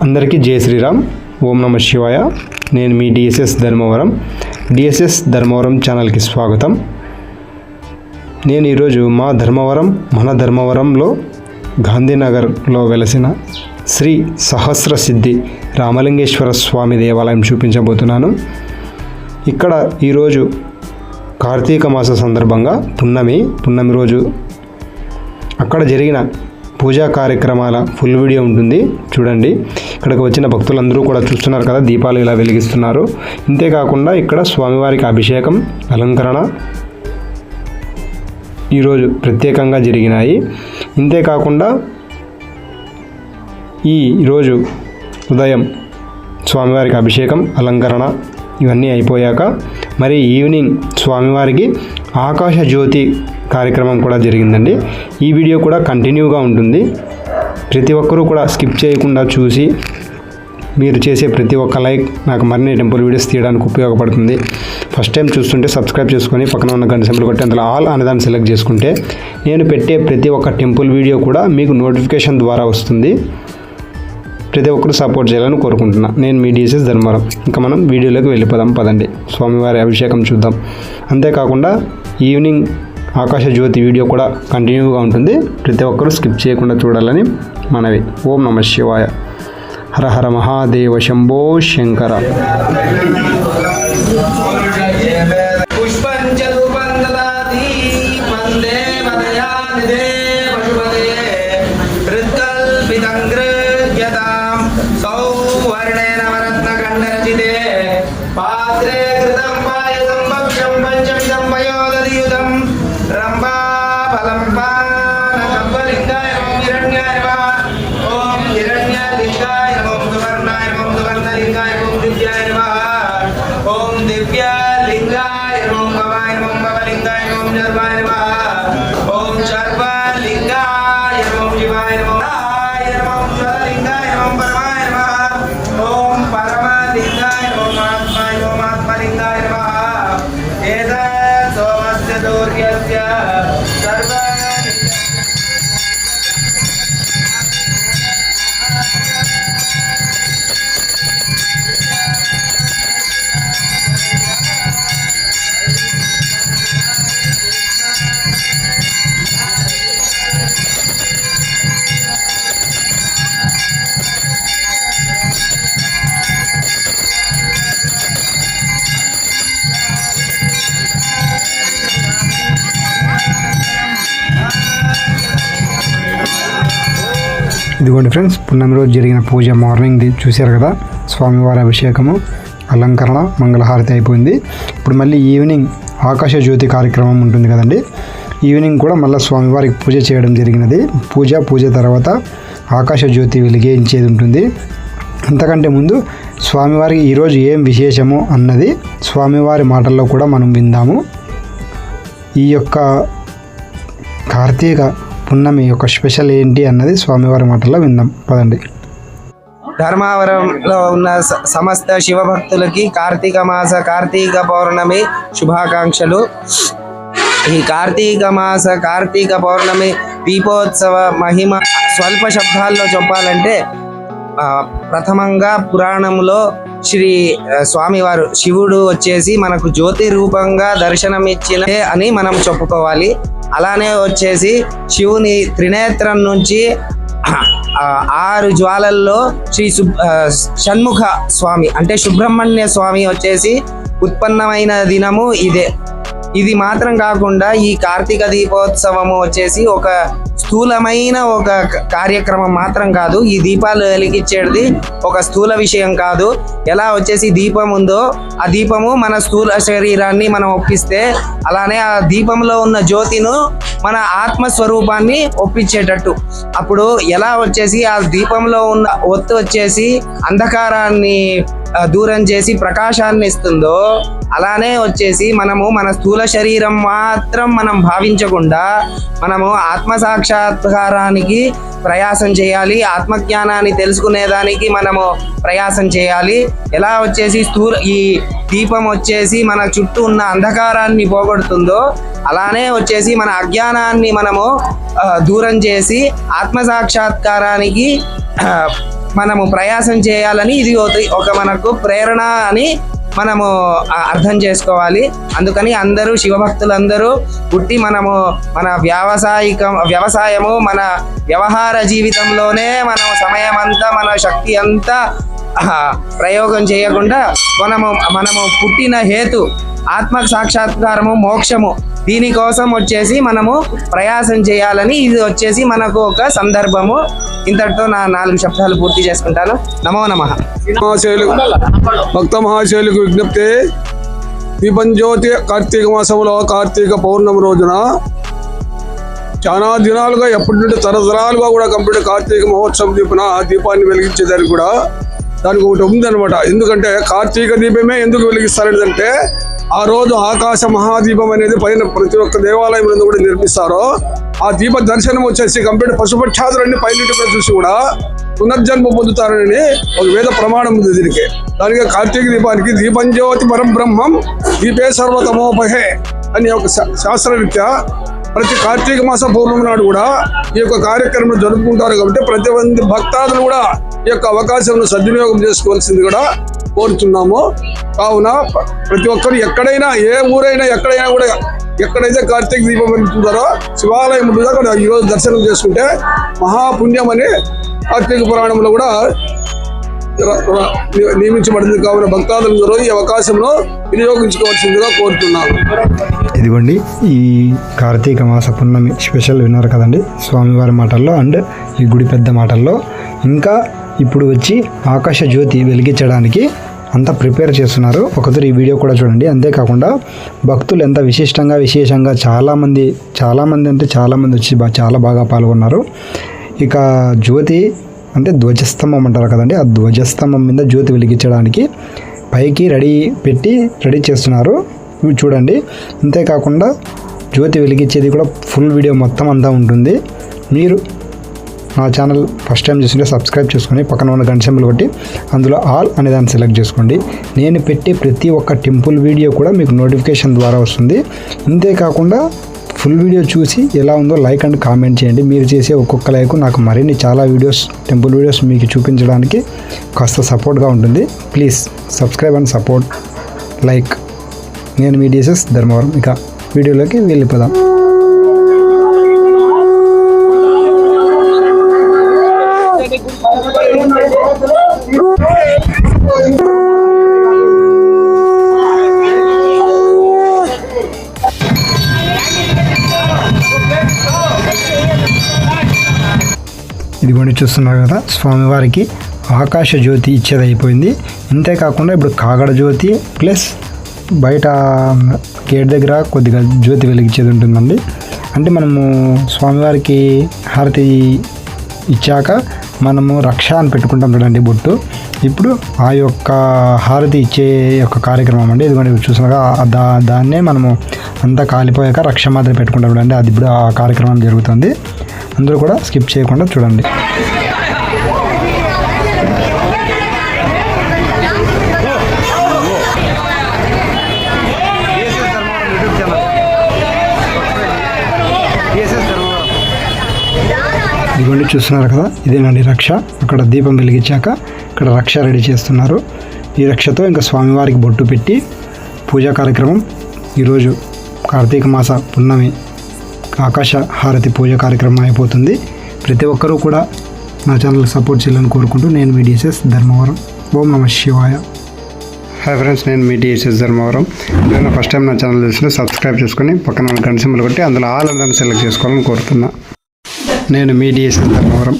అందరికీ జై శ్రీరామ్. ఓం నమ శివాయ. నేను మీ డిఎస్ఎస్ ధర్మవరం. డిఎస్ఎస్ ధర్మవరం ఛానల్కి స్వాగతం. నేను ఈరోజు మా ధర్మవరం మన ధర్మవరంలో గాంధీనగర్లో వెలసిన శ్రీ సహస్ర సిద్ధి రామలింగేశ్వర స్వామి దేవాలయం చూపించబోతున్నాను. ఇక్కడ ఈరోజు కార్తీక మాస సందర్భంగా పున్నమి పున్నమి రోజు అక్కడ జరిగిన పూజా కార్యక్రమాల ఫుల్ వీడియో ఉంటుంది. చూడండి. ఇక్కడికి వచ్చిన భక్తులందరూ కూడా చూస్తున్నారు కదా దీపాలు ఇలా వెలిగిస్తున్నారు. ఇంతేకాకుండా ఇక్కడ స్వామివారికి అభిషేకం అలంకరణ ఈరోజు ప్రత్యేకంగా జరిగినాయి. ఇంతేకాకుండా ఈ రోజు ఉదయం స్వామివారికి అభిషేకం అలంకరణ ఇవన్నీ అయిపోయాక మరి ఈవినింగ్ స్వామివారికి ఆకాశ జ్యోతి కార్యక్రమం కూడా జరిగిందండి. ఈ వీడియో కూడా కంటిన్యూగా ఉంటుంది. ప్రతి ఒక్కరూ కూడా స్కిప్ చేయకుండా చూసి మీరు చేసే ప్రతి ఒక్క లైక్ నాకు మరిన్ని టెంపుల్ వీడియోస్ తీయడానికి ఉపయోగపడుతుంది. ఫస్ట్ టైం చూస్తుంటే సబ్స్క్రైబ్ చేసుకొని పక్కన ఉన్న గంట సింబల్ కొట్టి అందులో ఆల్ అనేదాన్ని సెలెక్ట్ చేసుకుంటే నేను పెట్టే ప్రతి ఒక్క టెంపుల్ వీడియో కూడా మీకు నోటిఫికేషన్ ద్వారా వస్తుంది. ప్రతి ఒక్కరు సపోర్ట్ చేయాలని కోరుకుంటున్నా. నేను మీ డీసెస్ ధర్మవరం ఇంకా మనం వీడియోలోకి వెళ్ళిపోదాం పదండి. స్వామివారి అభిషేకం చూద్దాం. అంతేకాకుండా ఈవినింగ్ ఆకాశ జ్యోతి వీడియో కూడా కంటిన్యూగా ఉంటుంది. ప్రతి ఒక్కరూ స్కిప్ చేయకుండా చూడాలని మనవి. ఓం నమ శివాయ. హర హర మహాదేవ శంభో శంకర. ఇదిగోండి ఫ్రెండ్స్ పున్నమి రోజు జరిగిన పూజ మార్నింగ్ చూశారు కదా? స్వామివారి అభిషేకము అలంకరణ మంగళహారతి అయిపోయింది. ఇప్పుడు మళ్ళీ ఈవినింగ్ ఆకాశ జ్యోతి కార్యక్రమం ఉంటుంది కదండి. ఈవినింగ్ కూడా మళ్ళీ స్వామివారికి పూజ చేయడం జరిగినది. పూజ పూజ తర్వాత ఆకాశ జ్యోతి వెలిగించేది ఉంటుంది. అంతకంటే ముందు స్వామివారికి ఈరోజు ఏం విశేషము అన్నది స్వామివారి మాటల్లో కూడా మనం విందాము. ఈ యొక్క కార్తీక పున్నమి యొక్క స్పెషల్ ఏంటి అన్నది స్వామివారి మాటల్లో విందాం. పదండి. ధర్మావరంలో ఉన్న స- సమస్త శివభక్తులకి కార్తీక మాస కార్తీక పౌర్ణమి శుభాకాంక్షలు. ఈ కార్తీక మాస కార్తీక పౌర్ణమి దీపోత్సవ మహిమ స్వల్ప శబ్దాల్లో చెప్పాలంటే ప్రథమంగా పురాణంలో శ్రీ స్వామివారు శివుడు వచ్చేసి మనకు జ్యోతి రూపంగా దర్శనమిచ్చిన అని మనం చెప్పుకోవాలి. అలానే వచ్చేసి శివుని త్రినేత్రం నుంచి ఆరు జ్వాలల్లో శ్రీ షణ్ముఖ స్వామి అంటే సుబ్రహ్మణ్య స్వామి వచ్చేసి ఉత్పన్నమైన దినము ఇదే. ఇది మాత్రం కాకుండా ఈ కార్తీక దీపోత్సవము వచ్చేసి ఒక స్థూలమైన ఒక కార్యక్రమం మాత్రం కాదు. ఈ దీపాలు వెలిగించేది ఒక స్థూల విషయం కాదు. ఎలా వచ్చేసి దీపం ఉందో ఆ దీపము మన స్థూల శరీరాన్ని మనం ఒప్పిస్తే అలానే ఆ దీపంలో ఉన్న జ్యోతిను మన ఆత్మస్వరూపాన్ని ఒప్పించేటట్టు. అప్పుడు ఎలా వచ్చేసి ఆ దీపంలో ఉన్న ఒత్తు వచ్చేసి అంధకారాన్ని దూరం చేసి ప్రకాశాన్ని ఇస్తుందో అలానే వచ్చేసి మనము మన స్థూల శరీరం మాత్రం మనం భావించకుండా మనము ఆత్మ సాక్షాత్కారానికి ప్రయాసం చేయాలి ఆత్మజ్ఞానాన్ని తెలుసుకునేదానికి మనము ప్రయాసం చేయాలి. ఎలా వచ్చేసి స్థూల ఈ దీపం వచ్చేసి మన చుట్టూ ఉన్న అంధకారాన్ని పోగొడుతుందో అలానే వచ్చేసి మన అజ్ఞానాన్ని మనము దూరం చేసి ఆత్మ సాక్షాత్కారానికి మనము ప్రయాసం చేయాలని ఇది ఒక- ఒక మనకు ప్రేరణ అని మనము అర్థం చేసుకోవాలి. అందుకని అందరూ శివభక్తులందరూ పుట్టి మనము మన వ్యావసాయిక వ్యవసాయము మన వ్యవహార జీవితంలోనే మనం సమయం అంతా మన శక్తి అంతా ప్రయోగం చేయకుండా మనము మనము పుట్టిన హేతు ఆత్మ సాక్షాత్కారము మోక్షము దీనికోసం వచ్చేసి మనము ప్రయాసం చేయాలని ఇది వచ్చేసి మనకు ఒక సందర్భము. ఇంతటితో నా నాలుగు శబ్దాలు పూర్తి చేసుకుంటాను. నమో నమః. మహాశయులకు భక్త మహాశయులకు విజ్ఞప్తి. దీపంజ్యోతి కార్తీక మాసంలో కార్తీక పౌర్ణమి రోజున చాలా దినాలుగా ఎప్పటి నుండి తరతరాలుగా కూడా కంప్లీట్ కార్తీక మహోత్సవం దీపున దీపాన్ని వెలిగించేదానికి కూడా దానికి ఒకటి ఉందన్నమాట. ఎందుకంటే కార్తీక దీపమే ఎందుకు వెలిగిస్తారంటే ఆ రోజు ఆకాశ మహాదీపం అనేది పైన ప్రతి ఒక్క దేవాలయం నుండి కూడా నిర్మిస్తారో. ఆ దీప దర్శనం వచ్చేసి కంప్లీట్ పశుపక్షాదులన్నీ పైన కూడా చూసి కూడా పునర్జన్మ పొందుతారని ఒక వేద ప్రమాణం ఉంది దీనికి. దానికి కార్తీక దీపానికి దీపం జ్యోతి పరబ్రహ్మం దీపే సర్వతమోపహే అని ఒక శా- శాస్త్రరీత్యా ప్రతి కార్తీక మాస పౌర్ణమి నాడు కూడా ఈ యొక్క కార్యక్రమం జరుపుకుంటారు కాబట్టి ప్రతి మంది భక్తాదులు కూడా ఈ యొక్క అవకాశం సద్వినియోగం చేసుకోవాల్సింది కూడా కోరుతున్నాము కావున ప్రతి ఒక్కరు ఎక్కడైనా ఏ ఊరైనా ఎక్కడైనా కూడా ఎక్కడైతే కార్తీక దీపం వెలుగుతుంటారో శివాలయం ఉంటుందో అక్కడ ఈరోజు దర్శనం చేసుకుంటే మహాపుణ్యం అని కార్తీక పురాణంలో కూడా నియమించబడింది. కావున భక్తాదులందరూ ఈ అవకాశంలో వినియోగించుకోవాల్సిందిగా కోరుతున్నాను ఇదిగోండి ఈ కార్తీక మాస పున్నమి స్పెషల్ విన్నారు కదండి. స్వామివారి మాటల్లో అండ్ ఈ గుడి పెద్ద మాటల్లో. ఇంకా ఇప్పుడు వచ్చి ఆకాశ జ్యోతి వెలిగించడానికి అంతా ప్రిపేర్ చేస్తున్నారు. ఒకసారి ఈ వీడియో కూడా చూడండి. అంతేకాకుండా భక్తులు ఎంత విశిష్టంగా విశేషంగా చాలామంది చాలామంది అంటే చాలామంది వచ్చి చాలా బాగా పాల్గొన్నారు. ఇక జ్యోతి అంటే ధ్వజస్తంభం అంటారు కదండి. ఆ ధ్వజస్తంభం మీద జ్యోతి వెలిగించడానికి పైకి రెడీ పెట్టి రెడీ చేస్తున్నారు. చూడండి. అంతేకాకుండా జ్యోతి వెలిగించేది కూడా ఫుల్ వీడియో మొత్తం అంతా ఉంటుంది. మీరు నా ఛానల్ ఫస్ట్ టైం చూస్తుంటే సబ్స్క్రైబ్ చేసుకొని పక్కన ఉన్న గంట సింబల్ కొట్టి అందులో ఆల్ అనే దాన్ని సెలెక్ట్ చేసుకోండి. నేను పెట్టే ప్రతి ఒక్క టెంపుల్ వీడియో కూడా మీకు నోటిఫికేషన్ ద్వారా వస్తుంది. అంతేకాకుండా ఫుల్ వీడియో చూసి ఎలా ఉందో లైక్ అండ్ కామెంట్ చేయండి. మీరు చేసే ఒక్కొక్క లైక్ నాకు మరిన్ని చాలా వీడియోస్ టెంపుల్ వీడియోస్ మీకు చూపించడానికి కాస్త సపోర్ట్గా ఉంటుంది. Please subscribe and support. Like. నేను మీ డిఎస్ఎస్ ధర్మవరం. ఇక వీడియోలోకి వెళ్ళిపోదాం. ఇదిగోండి చూస్తున్నారు కదా స్వామివారికి ఆకాశ జ్యోతి ఇచ్చేది అయిపోయింది ఇంతేకాకుండా ఇప్పుడు కాగడ జ్యోతి ప్లస్ బయట గేట్ దగ్గర కొద్దిగా జ్యోతి వెలిగించేది ఉంటుందండి. అంటే మనము స్వామివారికి హారతి ఇచ్చాక మనము రక్ష అని పెట్టుకుంటాం చూడండి బొట్టు. ఇప్పుడు ఆ యొక్క హారతి ఇచ్చే యొక్క కార్యక్రమం అండి. ఇదిగోండి చూసినాక దా దాన్నే మనము అంతా కాలిపోయాక రక్ష మాత్రం పెట్టుకుంటాం చూడండి. అది ఇప్పుడు ఆ కార్యక్రమం జరుగుతుంది. అందరూ కూడా స్కిప్ చేయకుండా చూడండి. ఇదిగోండి చూస్తున్నారు కదా? ఇదేనండి రక్ష. అక్కడ దీపం వెలిగించాక ఇక్కడ రక్ష రెడీ చేస్తున్నారు. ఈ రక్షతో ఇంకా స్వామివారికి బొట్టు పెట్టి పూజా కార్యక్రమం ఈరోజు కార్తీక మాస పున్నమి ఆకాశ హారతి పూజ కార్యక్రమం అయిపోతుంది. ప్రతి ఒక్కరూ కూడా నా ఛానల్ సపోర్ట్ చేయాలని కోరుకుంటూ నేను మీ డిఎస్ఎస్ ధర్మవరం. ఓం నమ శివాయ. హాయ్ ఫ్రెండ్స్ నేను మీ డిఎస్ఎస్ ధర్మవరం. నేను ఫస్ట్ టైం నా ఛానల్ చూసిన సబ్స్క్రైబ్ చేసుకొని పక్కన గంట సింబల్ కొట్టి అందులో ఆల్ అందరిని సెలెక్ట్ చేసుకోవాలని కోరుతున్నా. నేను మీ డిఎస్ఎస్ ధర్మవరం